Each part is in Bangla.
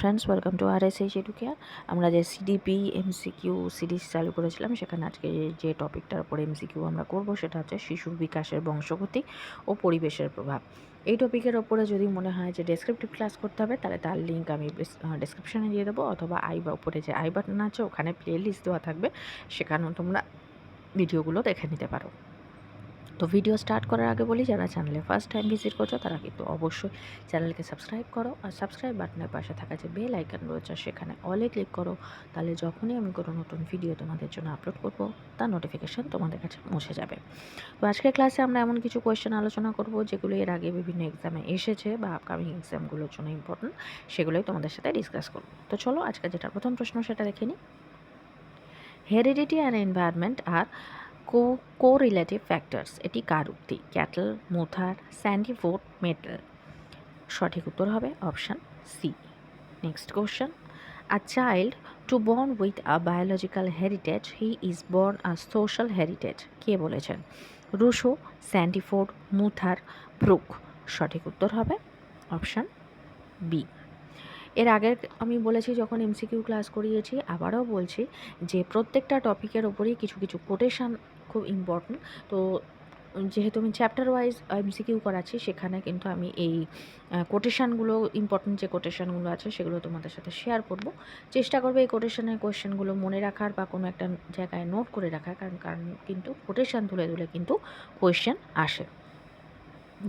Friends welcome to R S H educare আমরা যে সিডিপি এমসিকিউ সিরিজ চালু করেছিলাম, সেখানে আজকে যে টপিকটার উপরে এমসিকিউ আমরা করব, সেটা হচ্ছে শিশুর বিকাশের বংশগতি ও পরিবেশের প্রভাব। এই টপিকের ওপরে যদি মনে হয় যে ডেসক্রিপটিভ ক্লাস করতে হবে, তাহলে তার লিঙ্ক আমি ডেসক্রিপশানে দিয়ে দেবো, অথবা আই বা উপরে যে আই বাটন আছে, ওখানে প্লে লিস্ট দেওয়া থাকবে, সেখানেও তোমরা ভিডিওগুলো দেখে নিতে পারো। তো ভিডিও স্টার্ট করার আগে বলি, যারা চ্যানেলে ফার্স্ট টাইম ভিজিট করছ, তারা কিন্তু অবশ্যই চ্যানেলকে সাবস্ক্রাইব করো আর সাবস্ক্রাইব বাটনের পাশে থাকা যে বেল আইকন রয়েছে, সেখানে অলে ক্লিক করো। তাহলে যখনই আমি কোনো নতুন ভিডিও তোমাদের জন্য আপলোড করব, তার নোটিফিকেশান তোমাদের কাছে পৌঁছে যাবে। তো আজকের ক্লাসে আমরা এমন কিছু কোয়েশ্চেন আলোচনা করব, যেগুলো এর আগে বিভিন্ন এক্সামে এসেছে বা আপকামিং এক্সামগুলোর জন্য ইম্পর্টেন্ট সেগুলোই তোমাদের সাথে ডিসকাস করব। তো চলো আজকে যেটা প্রথম প্রশ্ন সেটা দেখে নিই। Heredity and environment R co correlative factors এটি কার উক্তি? ক্যাটল, মুথার স্যান্ডিফোর্ড মেটাল। সঠিক উত্তর হবে option C next question a child to born with a biological heritage he is born a social heritage কে বলেছেন? রুশো স্যান্ডিফোর্ড মুথার, ব্রুক। সঠিক উত্তর হবে অপশান বি এর আগের আমি বলেছি, যখন এমসিকিউ ক্লাস করিয়েছি, আবারও বলছি যে প্রত্যেকটা টপিকের ওপরেই কিছু কিছু কোটেশান খুব ইম্পর্টেন্ট তো যেহেতু আমি চ্যাপ্টার ওয়াইজ এমসিকিউ করাচ্ছি, সেখানে কিন্তু আমি এই কোটেশানগুলো ইম্পর্টেন্ট যে কোটেশানগুলো আছে, সেগুলো তোমাদের সাথে শেয়ার করব। চেষ্টা করবে এই কোটেশানের কোয়েশ্চেনগুলো মনে রাখার বা কোনো একটা জায়গায় নোট করে রাখার, কারণ কারণ কিন্তু কোটেশান তুলে তুলে কিন্তু কোয়েশ্চেন আসে।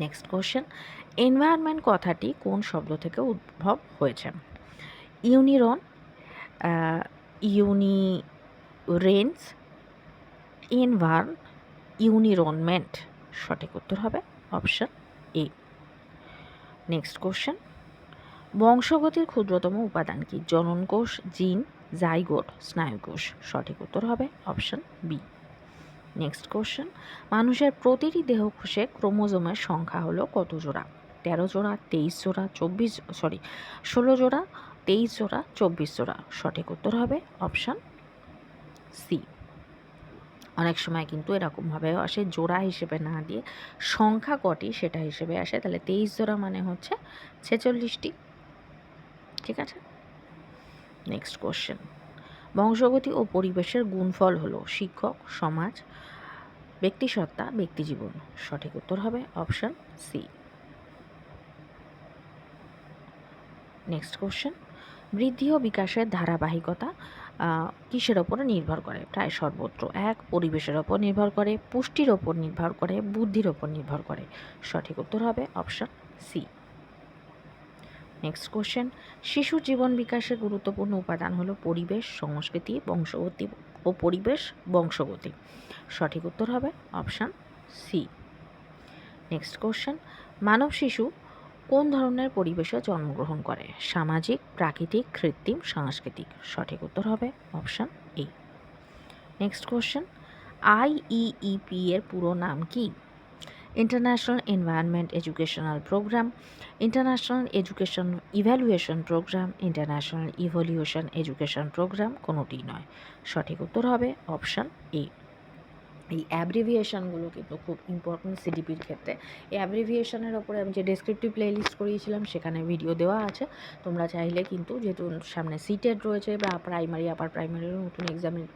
নেক্সট কোয়েশ্চেন এনভায়রনমেন্ট কথাটি কোন শব্দ থেকে উদ্ভব হয়েছে? ইউনিরন ইউনিরেন্স এনভার্ন ইউনিরনমেন্ট সঠিক উত্তর হবে অপশান এ নেক্সট কোশ্চেন বংশগতির ক্ষুদ্রতম উপাদান কি? জননকোষ, জিন, জাইগোট, স্নায়ুকোষ, সঠিক উত্তর হবে অপশান বি নেক্সট কোশ্চেন মানুষের প্রতিটি দেহকোষে ক্রোমোজোমের সংখ্যা হলো কত জোড়া? তেরো জোড়া, তেইশ জোড়া, চব্বিশ সরি ষোলো জোড়া, তেইশ জোড়া, চব্বিশ জোড়া, সঠিক উত্তর হবে অপশান সি অনেক সময় কিন্তু এরকমভাবে আসে, জোড়া হিসেবে না দিয়ে সংখ্যা কটি সেটা হিসেবে আসে। তাহলে তেইশ জোড়া মানে হচ্ছে ছেচল্লিশটি। ঠিক আছে? নেক্সট কোশ্চেন বংশগতি ও পরিবেশের গুণফল হলো শিক্ষক, সমাজ, ব্যক্তিসত্তা ব্যক্তিজীবন সঠিক উত্তর হবে অপশান সি নেক্সট কোশ্চেন বৃদ্ধি ও বিকাশের ধারাবাহিকতা কিসের ওপরে নির্ভর করে? প্রায় সর্বত্র এক, পরিবেশের ওপর নির্ভর করে, পুষ্টির ওপর নির্ভর করে, বুদ্ধির ওপর নির্ভর করে। সঠিক উত্তর হবে অপশান সি। নেক্সট কোশ্চেন শিশু জীবন বিকাশের গুরুত্বপূর্ণ উপাদান হলো পরিবেশ, সংস্কৃতি, বংশগতি ও পরিবেশ, বংশগতি। সঠিক উত্তর হবে অপশান সি। নেক্সট কোশ্চেন মানব শিশু কোন ধরনের পরিবেশে জন্মগ্রহণ করে? সামাজিক, প্রাকৃতিক, কৃত্রিম, সাংস্কৃতিক? সঠিক উত্তর হবে option A next question IEEP এর পুরো নাম কি? International environment educational programme international education evaluation programme international evolution education programme কোনোটিই নয়? সঠিক উত্তর হবে অপশান এ এই অ্যাব্রিভিয়েশনগুলো কিন্তু খুব ইম্পর্টেন্ট সিডিপির ক্ষেত্রে। এই অ্যাব্রিভিয়েশনের ওপরে আমি যে ডেসক্রিপটিভ প্লেলিস্ট করিয়েছিলাম, সেখানে ভিডিও দেওয়া আছে। তোমরা চাইলে কিন্তু যেহেতু সামনে সিটেড রয়েছে বা প্রাইমারি আপার প্রাইমারিরও নতুন এক্সামের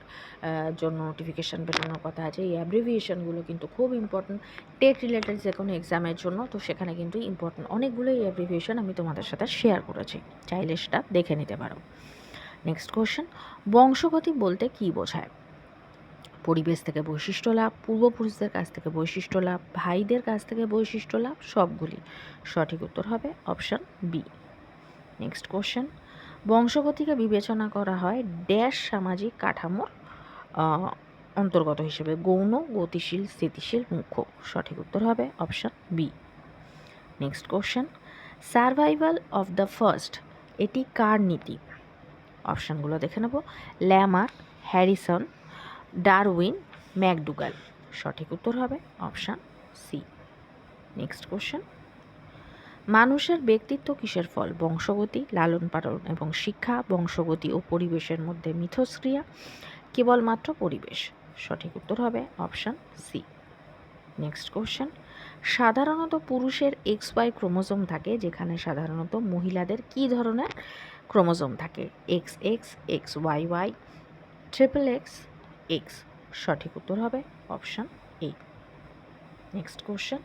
জন্য নোটিফিকেশান বেরোনোর কথা আছে, এই অ্যাব্রিভিয়েশনগুলো কিন্তু খুব ইম্পর্টেন্ট টেট রিলেটেড যে কোনো এক্সামের জন্য, তো সেখানে কিন্তু ইম্পর্টেন্ট অনেকগুলো এই অ্যাব্রিভিয়েশন আমি তোমাদের সাথে শেয়ার করেছি। চাইলে সেটা দেখে নিতে পারো। নেক্সট কোয়েশ্চেন বংশগতি বলতে কী বোঝায়? পরিবেশ থেকে বৈশিষ্ট্য লাভ, পূর্বপুরুষদের কাছ থেকে বৈশিষ্ট্য লাভ, ভাইদের কাছ থেকে বৈশিষ্ট্য লাভ, সবগুলি। সঠিক উত্তর হবে অপশান বি নেক্সট কোশ্চেন বংশগতিকে বিবেচনা করা হয় ড্যাশ সামাজিক কাঠামোর অন্তর্গত হিসেবে গৌণ, গতিশীল, স্থিতিশীল, মুখ্য। সঠিক উত্তর হবে option B next question survival of the first এটি কার নীতি? অপশানগুলো দেখে নেব। Lamarck Harrison Darwin McDougall. সঠিক উত্তর হবে অপশান সি। Next question. মানুষের ব্যক্তিত্ব কিসের ফল? বংশগতি, লালন পালন এবং শিক্ষা, বংশগতি ও পরিবেশের মধ্যে মিথস্ক্রিয়া, কেবলমাত্র পরিবেশ। সঠিক উত্তর হবে অপশান সি। Next question. সাধারণত পুরুষের এক্স ওয়াই ক্রোমোজোম থাকে, যেখানে সাধারণত মহিলাদের কী ধরনের ক্রোমোজোম থাকে? X X X Y Y, triple X X সঠিক উত্তর হবে অপশান এ নেক্সট কোশ্চেন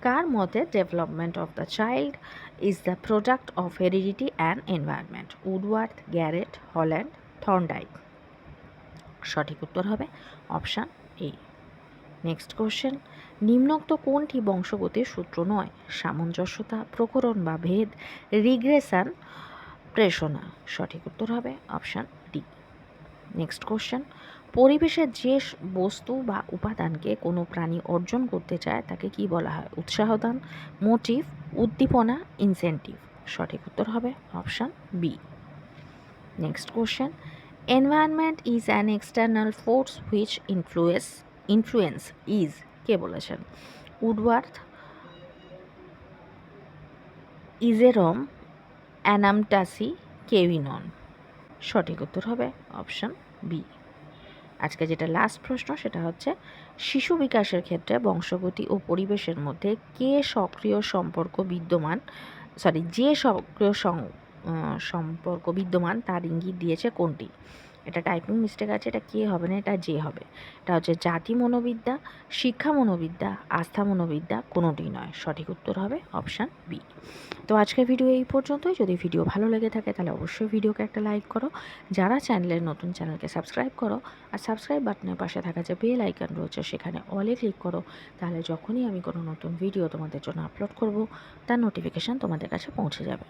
কার মতে development of the child is the product of heredity and environment Woodworth Garrett Holland Thorndike সঠিক উত্তর হবে অপশান এ নেক্সট কোশ্চেন নিম্নোক্ত কোনটি বংশগতির সূত্র নয়? সামঞ্জস্যতা, প্রকরণ বা ভেদ রিগ্রেশন প্রেষণা। সঠিক উত্তর হবে অপশান ডি নেক্সট কোশ্চেন পরিবেশের যে বস্তু বা উপাদানকে কোনো প্রাণী অর্জন করতে চায়, তাকে কি বলা হয়? উৎসাহদান, মোটিভ, উদ্দীপনা, ইনসেন্টিভ। সঠিক উত্তর হবে option B. Next question. Environment is an external force which influence influence is, কে বলেছেন? উডওয়ার্থ ইজেরম, অ্যানামটাসি, কেউইনন। সঠিক উত্তর হবে অপশান বি। আজকে যেটা লাস্ট প্রশ্ন সেটা হচ্ছে, শিশু বিকাশের ক্ষেত্রে বংশগতি ও পরিবেশের মধ্যে কে সক্রিয় সম্পর্ক বিদ্যমান? সরি যে সক্রিয় সম্পর্ক বিদ্যমান তার ইঙ্গিত দিয়েছে কোনটি? এটা টাইপিং মিস্টেক আছে, এটা কে হবে না, এটা যে হবে। এটা হচ্ছে জাতি মনোবিদ্যা, শিক্ষা মনোবিদ্যা, আস্থা মনোবিদ্যা, কোনোটি নয়। সঠিক উত্তর হবে অপশান বি তো আজকের ভিডিও এই পর্যন্তই। যদি ভিডিও ভালো লেগে থাকে, তাহলে অবশ্যই ভিডিওকে একটা লাইক করো। যারা চ্যানেলের নতুন চ্যানেলকে সাবস্ক্রাইব করো। আর সাবস্ক্রাইব বাটনের পাশে থাকা যে বেল আইকন রয়েছে, সেখানে অলে ক্লিক করো। তাহলে যখনই আমি কোনো নতুন ভিডিও তোমাদের জন্য আপলোড করব, তার নোটিফিকেশান তোমাদের কাছে পৌঁছে যাবে।